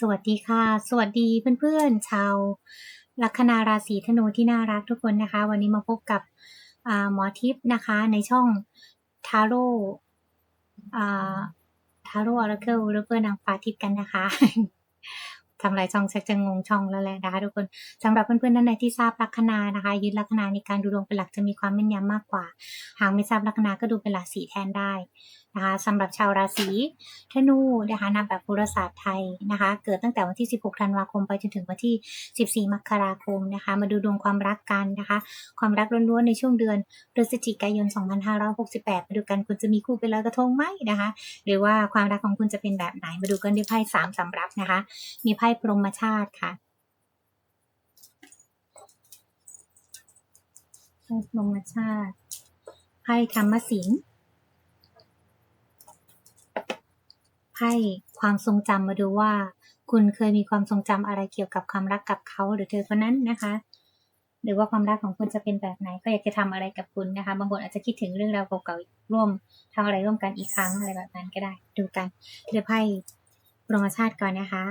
สวัสดีค่ะ สวัสดีเพื่อนๆ ชาวลัคนาราศีธนูที่น่ารักทุกคนนะคะ วันนี้มาพบกับหมอทิพย์นะคะ ในช่องทาโร่ทาโร่ออร์เคิลหรือเพื่อนนางฟ้าทิพย์กันนะคะทำลายช่องชักจะงงช่องแล้วแหละนะคะทุกคนสำหรับเพื่อนๆท่านใดที่ทราบลัคนานะคะ ยึดลัคนาในการดูดวงเป็นหลักจะมีความแม่นยำมากกว่า หากไม่ทราบลัคนาก็ดูเป็นราศีแทนได้ นะคะสำหรับชาวราศีธนูนะคะนับแบบโหราศาสตร์ไทยนะคะ เกิดตั้งแต่วันที่ 16 ธันวาคมไปจนถึงวันที่ 14 มกราคมนะคะ มาดูดวงความรักกันนะคะ ความรักล้วนๆในช่วงเดือนพฤศจิกายน 2568 มาดูกันคุณจะมีคู่เป็นลอยกระทงไหมนะคะ หรือว่าความรักของคุณจะเป็นแบบไหน มาดูกันด้วยไพ่สามสำรับนะคะ มีไพ่พรหมชาติค่ะไพ่พรหมชาติไพ่ธรรมศิลป์ ไพ่ความทรงจำมาดูว่า คุณเคยมีความทรงจำอะไรเกี่ยวกับความรักกับเขาหรือเธอคนนั้นนะคะ หรือว่าความรักของคุณจะเป็นแบบไหน ก็อยากจะทำอะไรกับคุณนะคะ บางคนอาจจะคิดถึงเรื่องราวเก่าๆร่วมทำอะไรร่วมกันอีกครั้งอะไรแบบนั้นก็ได้ ดูกันเลือกไพ่พรมชาติก่อนนะคะ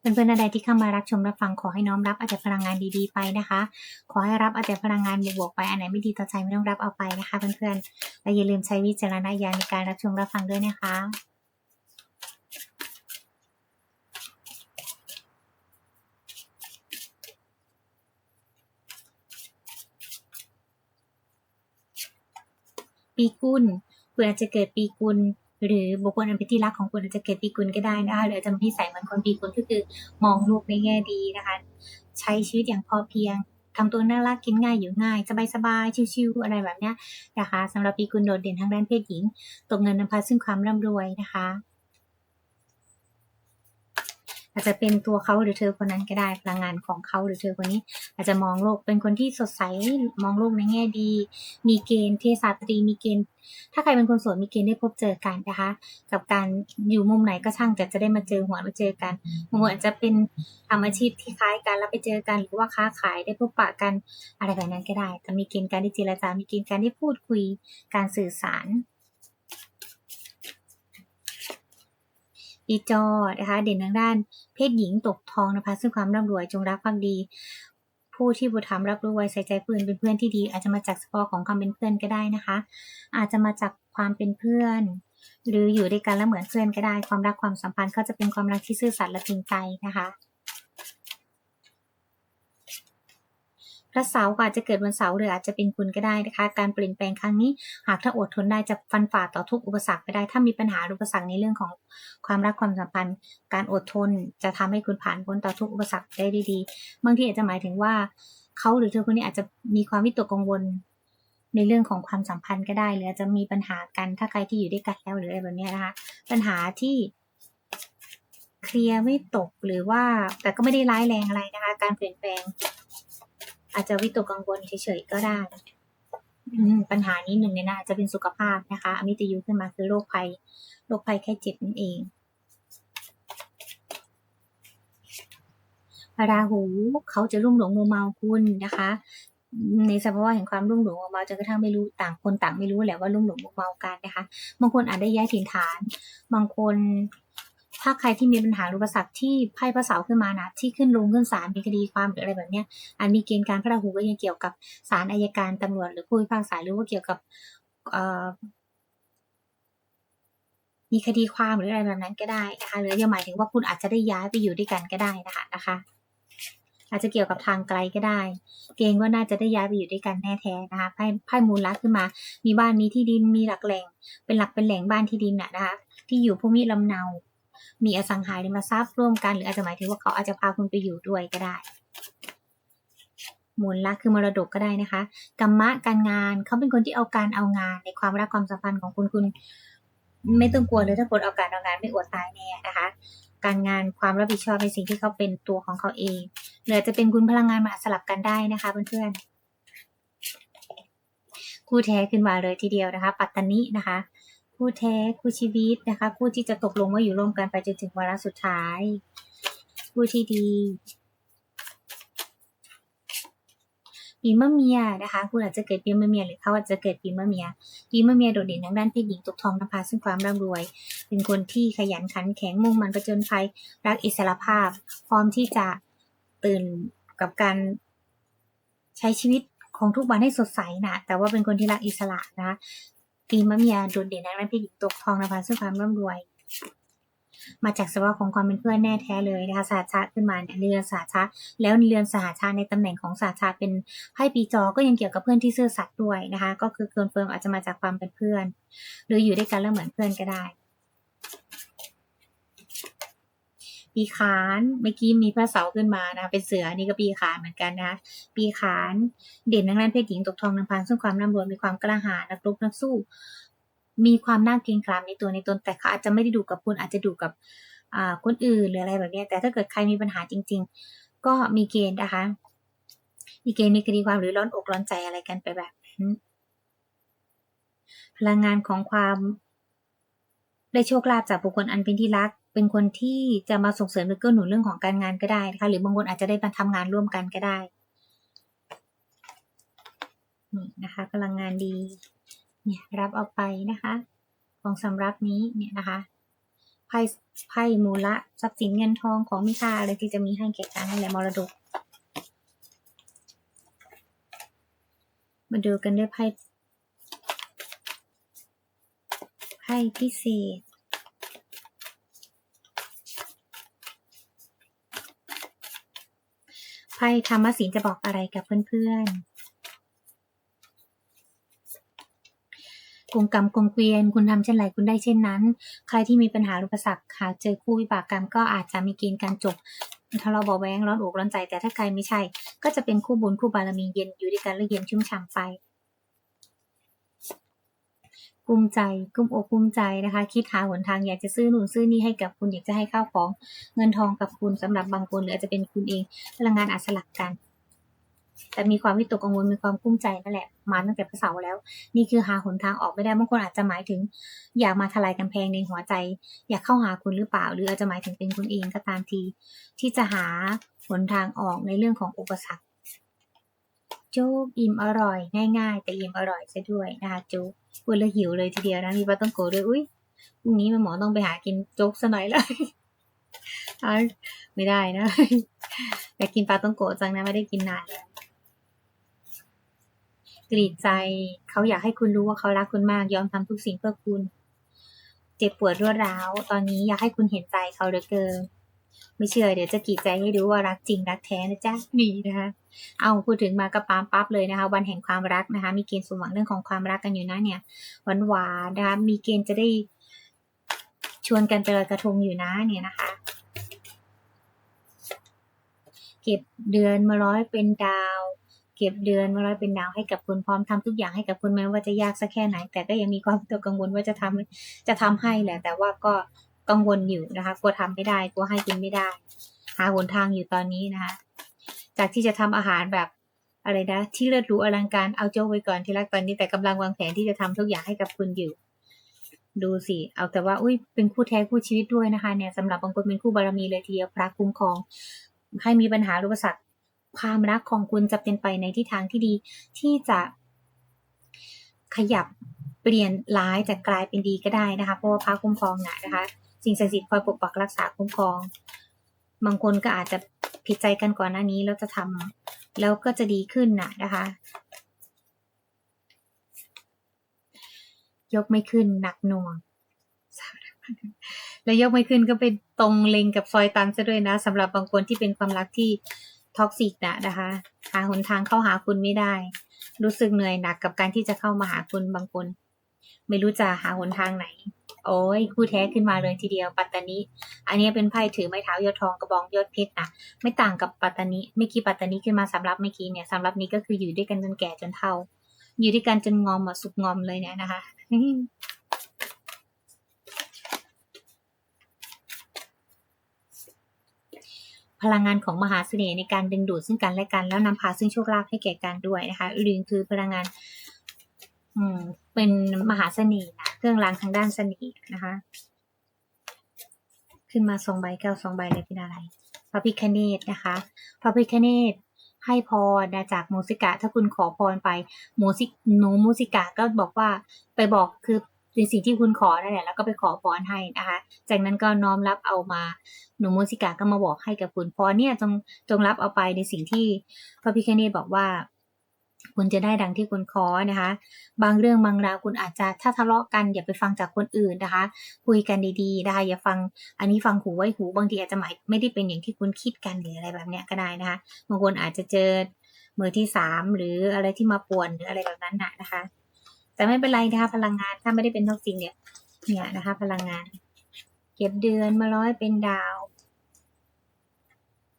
เพื่อนๆใดที่เข้ามารับชมรับฟังขอให้น้อมรับเอาแต่พลังงานดีๆไปนะคะ ขอให้รับเอาแต่พลังงานบวกๆไปอันไหนไม่ดีต่อใจไม่ต้องรับเอาไปนะคะ เพื่อนๆและอย่าลืมใช้วิจารณญาณในการรับชมรับฟังด้วยนะคะปีกุลคุณอาจจะเกิดปีกุล หรือบุคคลอันเป็นที่รักของคุณอาจจะเกิดปีกุลก็ได้นะคะหรืออาจจะมีนิสัยเหมือนคนปีกุลก็คือมองโลกในแง่ดีนะคะ ใช้ชีวิตอย่างพอเพียงทำตัวน่ารักกินง่ายอยู่ง่าย สบายๆชิวๆอะไรแบบเนี้ยนะคะสำหรับปีกุลโดดเด่นทางด้านเพศหญิงตกเงินนำพาซึ่งความร่ำรวยนะคะ อาจจะเป็นตัวเขาหรือเธอคนนั้นก็ได้พลังงานของเขาหรือเธอคนนี้ อาจจะมองโลกเป็นคนที่สดใสมองโลกในแง่ดี มีเกณฑ์เทศาตรีมีเกณฑ์ ถ้าใครเป็นคนโสดมีเกณฑ์ได้พบเจอกันนะคะ กับการอยู่มุมไหนก็ช่างแต่จะได้มาเจอหัวมาเจอกันบางคนอาจจะเป็นทำอาชีพที่คล้ายกันแล้วไปเจอกันหรือว่าค้าขายได้พบปะกันอะไรแบบนั้นก็ได้ แต่มีเกณฑ์การที่เจรจา มีเกณฑ์การที่พูดคุยการสื่อสาร อีจอนะคะเด่นทางด้าน เพศหญิงตกทองนะคะซึ่งความร่ำรวยจงรักภักดี ผู้ที่บุตรธรรมรับรู้ไว้ใส่ใจเพื่อนเป็นเพื่อนที่ดี อาจจะมาจากสปอร์ของความเป็นเพื่อนก็ได้นะคะ อาจจะมาจากความเป็นเพื่อน หรืออยู่ด้วยกันแล้วเหมือนเพื่อนก็ได้ ความรักความสัมพันธ์เขาจะเป็นความรักที่ซื่อสัตย์และจริงใจนะคะ พระเสาร์อาจจะเกิดวันเสาร์หรืออาจจะเป็นคุณก็ได้นะคะ การเปลี่ยนแปลงครั้งนี้ หากถ้าอดทนได้จะฟันฝ่าต่อทุกอุปสรรคไปได้ ถ้ามีปัญหาอุปสรรคในเรื่องของความรักความสัมพันธ์ การอดทนจะทำให้คุณผ่านพ้นต่อทุกอุปสรรคได้ดีๆบางทีอาจจะหมายถึงว่าเขาหรือเธอคนนี้อาจจะมีความวิตกกังวลในเรื่องของความสัมพันธ์ก็ได้หรืออาจจะมีปัญหากันถ้าใครที่อยู่ด้วยกันแล้วหรืออะไรแบบนี้นะคะ ปัญหาที่เคลียร์ไม่ตกหรือว่าแต่ก็ไม่ได้ร้ายแรงอะไรนะคะ การเปลี่ยนแปลง อาจจะวิตกกังวลเฉยๆก็ได้ปัญหานี้หนึ่งในนั้นอาจจะเป็นสุขภาพนะคะอมิตยุขึ้นมาคือโรคภัยโรคภัยแค่เจ็บนั่นเองราหูเขาจะรุ่มหลงมัวเมาคุณนะคะ ในสภาวะแห่งความรุ่มหลงมัวเมาจนกระทั่งไม่รู้ต่างคนต่างไม่รู้แหละว่ารุ่มหลงมัวเมากันนะคะ บางคนอาจได้ย้ายถิ่นฐาน บางคน ถ้าใครที่มีปัญหาอุปสรรคที่ไพ่พระเสาขึ้นมานะที่ขึ้นลงขึ้นศาลมีคดีความหรืออะไรแบบเนี้ยอาจมีเกณฑ์การพระราหูก็ยังเกี่ยวกับศาลอายการตำรวจหรือผู้พิพากษาหรือว่าเกี่ยวกับมีคดีความหรืออะไรแบบนั้นก็ได้นะคะหรือยังหมายถึงว่าคุณอาจจะได้ย้ายไปอยู่ด้วยกันก็ได้นะคะนะคะ อาจจะเกี่ยวกับทางไกลก็ได้ เกรงว่าน่าจะได้ย้ายไปอยู่ด้วยกันแน่แท้นะคะไพ่ไพ่มูลลักขึ้นมา มีบ้านมีที่ดินมีหลักแหล่ง เป็นหลักเป็นแหล่งบ้านที่ดินน่ะนะคะที่อยู่ภูมิลำเนา มีอสังหาริมทรัพย์ร่วมกัน หรืออาจจะหมายถึงว่าเขาอาจจะพาคุณไปอยู่ด้วยก็ได้มูลลักคือมรดกก็ได้นะคะกรรมะการงานเขาเป็นคนที่เอาการเอางานในความรักความสัมพันธ์ของคุณคุณ ไม่ต้องกลัวเลยถ้าคนเอาการเอางานไม่อดตายแน่นะคะ การงานความรับผิดชอบในสิ่งที่เขาเป็นตัวของเขาเองหรืออาจจะเป็นคุณพลังงานมาสลับกันได้นะคะเพื่อนๆคู่แท้ขึ้นมาเลยทีเดียวนะคะ ปัตตานินะคะ คู่แท้คู่ชีวิตนะคะ คู่ที่จะตกลงว่าอยู่ร่วมกันไปจนถึงวาระสุดท้าย คู่ที่ดีปีมะเมียนะคะคุณอาจจะเกิดปีมะเมียหรือเขาอาจจะเกิดปีมะเมียปีมะเมียโดดเด่นทางด้านเพศหญิงตกทองนำพาซึ่งความร่ำรวย เป็นคนที่ขยันขันแข็งมุ่งมันประจนภัยรักอิสรภาพ พร้อมที่จะตื่นกับการใช้ชีวิตของทุกวันให้สดใสนะแต่ว่าเป็นคนที่รักอิสระนะ ทีมะเมียโดดเด่นทางด้านเพศหญิงตกทองนำพาซึ่งความร่ำรวย มาจากสภาวะของความเป็นเพื่อนแน่แท้เลยนะคะสาชาขึ้นมาเนี่ยเรือนสาชาแล้วเรือนสาชาในตำแหน่งของสาชาเป็นไพ่ปีจอก็ยังเกี่ยวกับเพื่อนที่ซื่อสัตย์ด้วยนะคะ ก็คือเกินเฟิร์มอาจจะมาจากความเป็นเพื่อน หรืออยู่ด้วยกันแล้วเหมือนเพื่อนก็ได้ ปีขาน เมื่อกี้มีพระเสาขึ้นมานะ เป็นเสือนี่ก็ปีขานเหมือนกันนะคะปีขาน เด่นทางด้านเพศหญิงตกทองนำพานซึ่งความร่ำรวยมีความกล้าหาญนักรบนักสู้ มีความน่าเกรงขามในตัวในตน แต่เขาอาจจะไม่ได้ดูกับคุณอาจจะดูกับคนอื่นหรืออะไรแบบนี้ แต่ถ้าเกิดใครมีปัญหาจริง ๆ ก็มีเกณฑ์นะคะ มีเกณฑ์มีคดีความหรือร้อนอกร้อนใจอะไรกันไปแบบนั้นพลังงานของความได้โชคลาภจากบุคคลอันเป็นที่รัก เป็นคนที่จะมาส่งเสริมหรือเกื้อหนุนเรื่องของการงานก็ได้นะคะหรือบางคนอาจจะได้มาทำงานร่วมกันก็ได้นี่นะคะพลังงานดีเนี่ยรับเอาไปนะคะ ของสำรับนี้เนี่ยนะคะไพ่ไพ่มูละทรัพย์สินเงินทองของมีค่าอะไรที่จะมีให้แก่กันนั่นแหละมรดก มาดูกันด้วยไพ่ไพ่พิเศษ ไพ่ธรรมศิลจะบอกอะไรกับเพื่อนๆกงกรรมกงเกวียน คุณทำเช่นไรคุณได้เช่นนั้น ใครที่มีปัญหาอุปสรรคหากเจอคู่วิบากกรรมก็อาจจะมีเกณฑ์การจบทะเลาะเบาะแวงร้อนอกร้อนใจแต่ถ้าใครไม่ใช่ ก็จะเป็นคู่บุญคู่บารมีเย็นอยู่ด้วยกันและเย็นชุ่มฉ่ำไป กลุ้มใจกลุ้มอกกลุ้มใจนะคะ คิดหาหนทางอยากจะซื้อหนุนซื้อนี่ให้กับคุณอยากจะให้ข้าวของเงินทองกับคุณสำหรับบางคนหรืออาจจะเป็นคุณเองพลังงานอาจสลับกันแต่มีความวิตกกังวลมีความกุ้มใจนั่นแหละมาตั้งแต่พระเสาแล้ว นี่คือหาหนทางออกไม่ได้บางคนอาจจะหมายถึง อยากมาทลายกำแพงในหัวใจ อยากเข้าหาคุณหรือเปล่า หรืออาจจะหมายถึงเป็นคุณเองก็ตามที ที่จะหาหนทางออกในเรื่องของอุปสรรคโจ๊กอิ่มอร่อย ง่าย ๆ แต่อิ่มอร่อยซะด้วยนะคะโจ๊ก พูดแล้วหิวเลยทีเดียวนะมีปลาต้องโกด้วยอุ้ยพรุ่งนี้ม่หมอต้องไปหากินโจ๊กซะหน่อยเลยไม่ได้นะอยากกินปลาต้องโกจังนะไม่ได้กินนานแล้วกรีดใจเขาอยากให้คุณรู้ว่าเขารักคุณมากยอมทำทุกสิ่งเพื่อคุณ เจ็บปวดรวดร้าว ตอนนี้อยากให้คุณเห็นใจเขาเหลือเกิน ไม่เชื่อเดี๋ยวจะกีดใจให้ดูว่ารักจริงรักแท้นะจ๊ะนี่นะคะ เอาพูดถึงมากระปามปั๊บเลยนะคะ วันแห่งความรักนะคะ มีเกณฑ์สมหวังเรื่องของความรักกันอยู่นะเนี่ยหวานหวานนะคะมีเกณฑ์จะได้ ชวนกันไปลอยกระทงอยู่นะเนี่ยนะคะ เก็บเดือนมาร้อยเป็นดาวเก็บเดือนมาร้อยเป็นดาวให้กับคุณพร้อมทำทุกอย่างให้กับคุณแม้ว่าจะยากสักแค่ไหน แต่ก็ยังมีความตัวกังวลว่าจะทำจะทำให้แหละ แต่ว่าก็ กังวลอยู่นะคะกลัวทำไม่ได้กลัวให้กินไม่ได้ หาหนทางอยู่ตอนนี้นะคะ จากที่จะทำอาหารแบบอะไรนะที่เลิศหรูอลังการเอาโจ้ไว้ก่อนที่รักตอนนี้แต่กำลังวางแผนที่จะทำทุกอย่างให้กับคุณอยู่ ดูสิ เอาแต่ว่าอุ้ยเป็นคู่แท้คู่ชีวิตด้วยนะคะเนี่ยสำหรับบางคนเป็นคู่บารมีเลยทีเดียวพระคุ้มครอง ให้มีปัญหาอุปสรรคความรักของคุณจะเป็นไปในทิศทางที่ดีที่จะขยับเปลี่ยนร้ายจากกลายเป็นดีก็ได้นะคะ เพราะว่าพระคุ้มครองนะนะคะ สิ่งศักดิ์สิทธิ์คอยปกปักรักษาคุ้มครอง บางคนก็อาจจะผิดใจกันก่อนหน้านี้แล้วจะทำแล้วก็จะดีขึ้นนะนะคะ ยกไม่ขึ้นหนักหน่วงแล้วยกไม่ขึ้นก็เป็นตรงเลงกับซอยตันซะด้วยนะสำหรับบางคนที่เป็นความรักที่ท็อกซิกนะนะคะหาหนทางเข้าหาคุณไม่ได้ รู้สึกเหนื่อยหนักกับการที่จะเข้ามาหาคุณบางคน ไม่รู้จะหาหนทางไหน โอ้ยคู่แท้ขึ้นมาเลยทีเดียวปัตตานีอันนี้เป็นไพ่ถือไม้เท้ายอดทองกระบองยอดเพชรนะไม่ต่างกับปัตตานีไม่กี้ปัตตานีขึ้นมาสำหรับเมื่อกี้เนี่ยสำหรับนี้ก็คืออยู่ด้วยกันจนแก่จนเฒ่า อยู่ด้วยกันจนงอมอะสุกงอมเลยเนี่ยนะคะพลังงานของมหาเสน่ห์ในการดึงดูดซึ่งกันและกัน แล้วนำพาซึ่งโชคลาภให้แก่กันด้วยนะคะหรือคือพลังงาน อืม เป็นมหาเสน่ห์นะเครื่องรางทางด้านเสน่ห์นะคะ ขึ้นมาสองใบเก้าสองใบเลยเป็นอะไรพระพิคเนตนะคะพระพิคเนตให้พรจากมูสิกะถ้าคุณขอพรไปมูสิหนูมูสิกะก็บอกว่าไปบอกคือในสิ่งที่คุณขอนั่นแหละแล้วก็ไปขอพรให้นะคะ จากนั้นก็น้อมรับเอามาหนูมูสิกะก็มาบอกให้กับคุณพรเนี่ยจงจงรับเอาไปในสิ่งที่พระพิคเนตบอกว่า คุณจะได้ดังที่คุณขอนะคะ บางเรื่องบางราวคุณอาจจะถ้าทะเลาะกันอย่าไปฟังจากคนอื่นนะคะ คุยกันดีๆนะคะอย่าฟังอันนี้ฟังหูไว้หูบางทีอาจจะหมายไม่ได้เป็นอย่างที่คุณคิดกันหรืออะไรแบบเนี้ยก็ได้นะคะบางคนอาจจะเจอมือที่สามหรืออะไรที่มาป่วนหรืออะไรแบบนั้นนะนะคะ แต่ไม่เป็นไรนะคะพลังงานถ้าไม่ได้เป็นท็อกซินเนี่ยเนี่ยนะคะ พลังงาน เก็บเดือนมาร้อยเป็นดาว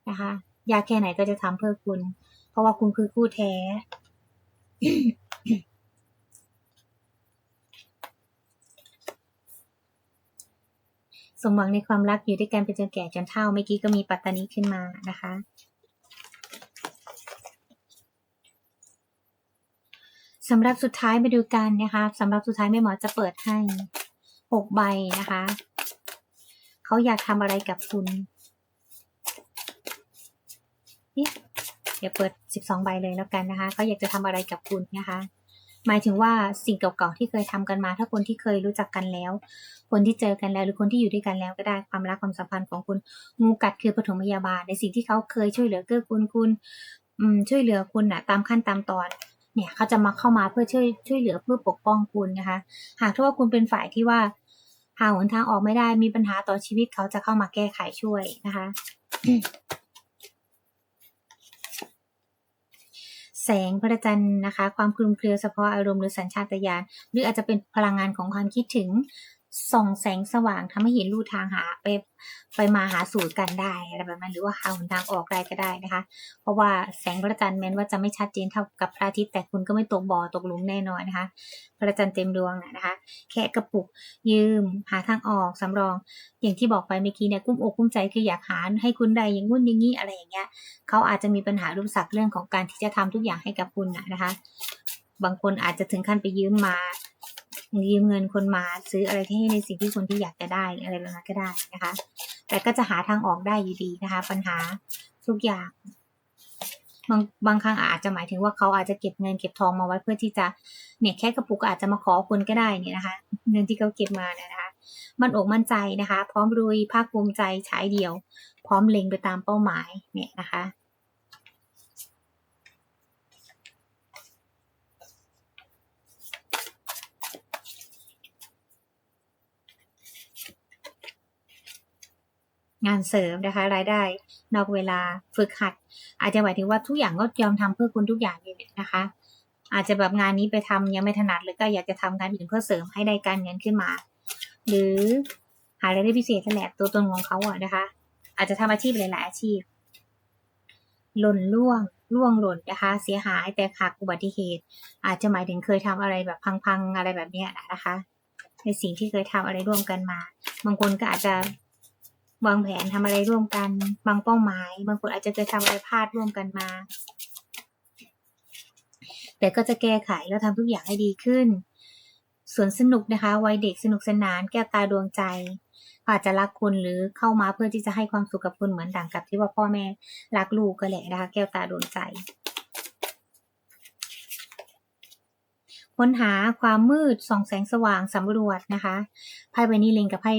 นะคะยากแค่ไหนก็จะทำเพื่อคุณ เพราะว่าคุณคือคู่แท้ สมหวังในความรักอยู่ด้วยกันเป็นจนแก่จนเฒ่าเมื่อกี้ก็มีปัตตานีขึ้นมานะคะ สำหรับสุดท้ายมาดูกันนะคะสำหรับสุดท้ายแม่หมอจะเปิดให้หกใบนะคะ เขาอยากทำอะไรกับคุณนี่ เดี๋ยวเปิดสิบสองใบเลยแล้วกันนะคะเขาอยากจะทำอะไรกับคุณนะคะ หมายถึงว่าสิ่งเก่าๆที่เคยทำกันมา ถ้าคนที่เคยรู้จักกันแล้ว คนที่เจอกันแล้ว หรือคนที่อยู่ด้วยกันแล้วก็ได้ความรักความสัมพันธ์ของคุณงูกัดคือปฐมพยาบาลในสิ่งที่เขาเคยช่วยเหลือเกื้อกูลคุณช่วยเหลือคุณนะตามขั้นตามตอนเนี่ยเขาจะมาเข้ามาเพื่อช่วยช่วยเหลือเพื่อปกป้องคุณนะคะ หากถ้าว่าคุณเป็นฝ่ายที่ว่าหาหนทางออกไม่ได้มีปัญหาต่อชีวิตเขาจะเข้ามาแก้ไขช่วยนะคะ แสงพระจันทร์นะคะ ความคลุมเครือเฉพาะอารมณ์หรือสัญชาตญาณหรืออาจจะเป็นพลังงานของความคิดถึง ส่องแสงสว่างทำให้เห็นลู่ทางหาไปไปมาหาสู่กันได้อะไรแบบนั้นหรือว่าหาหนทางออกได้ก็ได้นะคะ เพราะว่าแสงพระจันทร์แม้นว่าจะไม่ชัดเจนเท่ากับพระอาทิตย์แต่คุณก็ไม่ตกบ่อตกหลุมแน่นอนนะคะ พระจันทร์เต็มดวงนะคะ แค่กระปุกยืม หาทางออกสำรอง อย่างที่บอกไปเมื่อกี้เนี่ยกุ้มอกกุ้มใจคืออยากหาให้คุณได้อย่างงุ่นอย่างนี้อะไรอย่างเงี้ยเขาอาจจะมีปัญหารูปสักเรื่องของการที่จะทำทุกอย่างให้กับคุณนะคะ บางคนอาจจะถึงขั้นไปยืมมา ยืมเงินคนมาซื้ออะไรที่ในสิ่งที่คนที่อยากจะได้อะไรแบบนั้นก็ได้นะคะ แต่ก็จะหาทางออกได้อยู่ดีนะคะ ปัญหาทุกอย่าง บางบางครั้งอาจจะหมายถึงว่าเขาอาจจะเก็บเงินเก็บทองมาไว้เพื่อที่จะเนี่ยแค่กระปุกอาจจะมาขอคุณก็ได้เนี่ยนะคะ เงินที่เขาเก็บมาเนี่ยนะคะ มันอกมั่นใจนะคะ พร้อมรุยภาคภูมิใจใช้เดียว พร้อมเล็งไปตามเป้าหมายเนี่ยนะคะ งานเสริมนะคะรายได้ นอกเวลาฝึกหัด อาจจะหมายถึงว่าทุกอย่างก็ยอมทำเพื่อคุณทุกอย่างเลยนะคะ อาจจะแบบงานนี้ไปทำยังไม่ถนัดเลยก็อยากจะทำงานอื่นเพื่อเสริมให้ได้การเงินขึ้นมา หรือหารายได้พิเศษแหละตัวตนของเขาอะนะคะ อาจจะทำอาชีพหลาย ๆ อาชีพ หล่นล่วงล่วงหล่นนะคะ เสียหายแต่ขาดอุบัติเหตุ อาจจะหมายถึงเคยทำอะไรแบบพัง ๆ อะไรแบบนี้นะคะ ในสิ่งที่เคยทำอะไรร่วมกันมา บางคนก็อาจจะ วางแผนทำอะไรร่วมกันบางเป้าหมาย บางคนอาจจะเคยทำอะไรพลาดร่วมกันมา แต่ก็จะแก้ไขแล้วทำทุกอย่างให้ดีขึ้นส่วนสนุกนะคะ วัยเด็กสนุกสนานแก้วตาดวงใจอาจจะรักคุณหรือเข้ามาเพื่อที่จะให้ความสุขกับคุณเหมือนดังกับที่ว่าพ่อแม่รักลูกก็แหละนะคะ แก้วตาดวงใจค้นหาความมืดส่องแสงสว่างสำรวจนะคะไพ่ใบนี้เล็งกับไพ่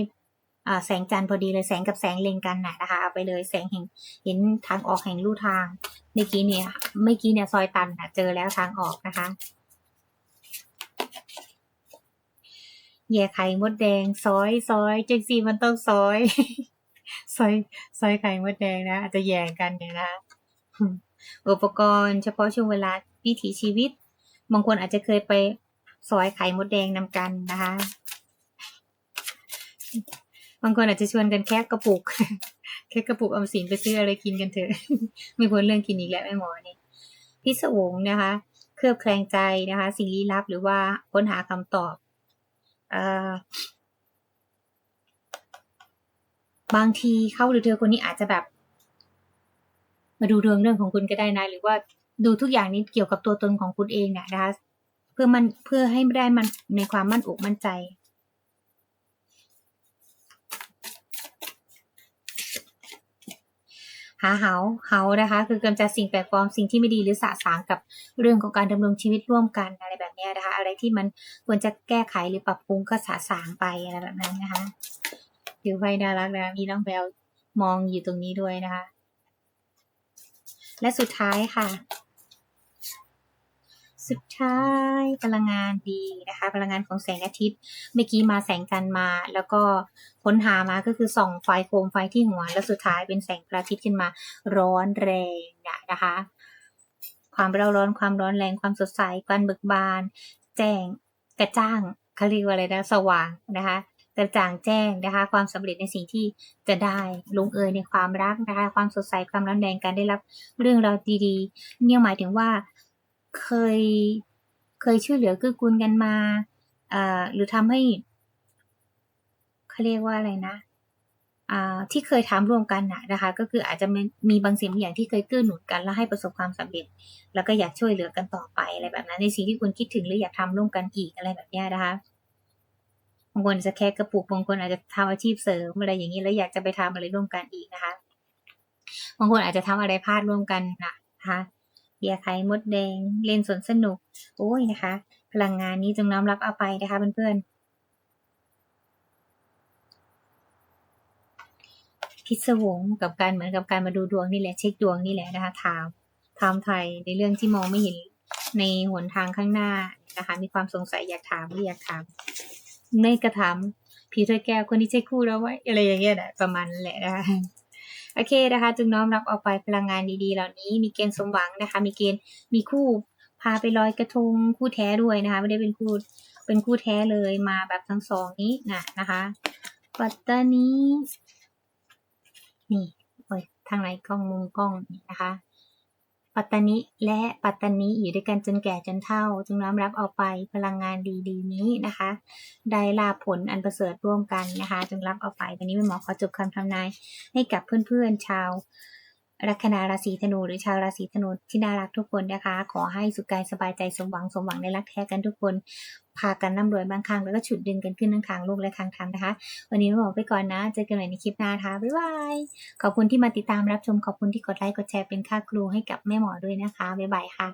แสงจันทร์พอดีเลยแสงกับแสงเล็งกันนะคะเอาไปเลยแสงเห็นเห็นทางออกแห่งลู่ทางเมื่อกี้เนี่ยเมื่อกี้เนี่ยซอยตันนะเจอแล้วทางออกนะคะแย่ไข่มดแดง ซอยซอยเจังซีมันต้องซอย ซอยซอยไข่มดแดงนะ อาจจะแย่งกันเนี่ยนะอุปกรณ์เฉพาะช่วงเวลาวิถีชีวิตบางคนอาจจะเคยไปซอยไข่มดแดงนำกันนะคะ บางคนอาจจะชวนกันแค่กระปุก แค่กระปุกอมสินไปซื้ออะไรกินกันเถอะ ไม่พ้นเรื่องกินอีกแล้วแม่หมอนี่พิศวงนะคะ เครือบแคลงใจนะคะ สิ่งลี้ลับหรือว่าค้นหาคำตอบอบางทีเขาหรือเธอคนนี้อาจจะแบบ มาดูเรื่องเรื่องของคุณก็ได้นะ หรือว่าดูทุกอย่างนี้เกี่ยวกับตัวตนของคุณเองเนะคะ เพื่อมันเพื่อให้ได้มันในความมั่นอกมั่นใจ หาเฮาเฮานะคะ คือกำจัดสิ่งแปลกปลอมสิ่งที่ไม่ดีหรือสะสางกับเรื่องของการดำรงชีวิตร่วมกันอะไรแบบนี้นะคะ อะไรที่มันควรจะแก้ไขหรือปรับปรุงก็สะสางไปอะไรแบบนั้นนะคะถือไฟน่ารักนะมีน้องแววมองอยู่ตรงนี้ด้วยนะคะ และสุดท้ายค่ะ สุดท้ายพลังงานดีนะคะ พลังงานของแสงอาทิตย์ เมื่อกี้มาแสงจันทร์มา แล้วก็ค้นหามาก็คือส่องไฟโคมไฟที่หัว แล้วสุดท้ายเป็นแสงพระอาทิตย์ขึ้นมา ร้อนแรงเนี่ยนะคะ ความเร่าร้อนความร้อนแรงความสดใสความเบิกบาน แจ้งกระจ่างเขาเรียกว่าอะไรนะสว่างนะคะกระจ่างแจ้งนะคะ ความสำเร็จในสิ่งที่จะได้ลงเอยในความรักนะคะ ความสดใสความร้อนแรงการได้รับเรื่องราวดีๆ เนี่ยหมายถึงว่า เคยเคยช่วยเหลือเกื้อกูลกันมาหรือทำให้เขาเรียกว่าอะไรนะที่เคยทำร่วมกันนะนะคะ ก็คืออาจจะมีบางสิ่งบางอย่างที่เคยเกื้อหนุนกันแล้วให้ประสบความสำเร็จ แล้วก็อยากช่วยเหลือกันต่อไปอะไรแบบนั้น ในสิ่งที่คุณคิดถึงหรืออยากทำร่วมกันอีกอะไรแบบนี้นะคะบางคนจะแค่กระปุกบางคนอาจจะทำอาชีพเสริมอะไรอย่างนี้แล้วอยากจะไปทำอะไรร่วมกันอีกนะคะบางคนอาจจะทำอะไรพลาดร่วมกันนะคะ เบียร์ไข่มดแดง เล่นสนสนุก โอ้ยนะคะ พลังงานนี้จงน้อมรับเอาไปนะคะเพื่อนๆ พิศวงกับการเหมือนกับการมาดูดวงนี่แหละเช็คดวงนี่แหละนะคะถามถามไทยในเรื่องที่มองไม่เห็นในหนทางข้างหน้านะคะมีความสงสัยอยากถามหรืออยากถามไม่กระถามผีถ้วยแก้วคนที่ใช่คู่แล้วไว้อะไรอย่างเงี้ยนะประมาณนั้นแหละนะคะ โอเคนะคะ จึงน้อมรับเอาไปพลังงานดีๆ เหล่านี้มีเกณฑ์สมหวังนะคะ มีเกณฑ์มีคู่พาไปลอยกระทงคู่แท้ด้วยนะคะ ไม่ได้เป็นคู่เป็นคู่แท้เลยมาแบบทั้งสองนี้นะนะคะปัตตานีนี่โอ้ยทางไหนกล้องมุมกล้องนี่นะคะ ปัตตานิและปัตตานีอยู่ด้วยกันจนแก่จนเฒ่าจึงน้อมรับเอาไปพลังงานดีๆนี้นะคะ ได้ลาผลอันประเสริฐร่วมกันนะคะ จึงรับเอาไปวันนี้เป็นหมอขอจบคำทำนายให้กับเพื่อนๆชาว ลัคนาราศีธนูหรือชาวราศีธนูที่น่ารักทุกคนนะคะ ขอให้สุขกายสบายใจสมหวังสมหวังในรักแท้กันทุกคน พากันร่ำรวยบางครั้งแล้วก็ฉุดดึงกันขึ้นทั้งทางโลกและทางธรรมนะคะ วันนี้แม่หมอไปก่อนนะ เจอกันใหม่ในคลิปหน้าค่ะบ๊ายบายขอบคุณที่มาติดตามรับชมขอบคุณที่กดไลค์กดแชร์เป็นค่าครูให้กับแม่หมอด้วยนะคะบ๊ายบายค่ะ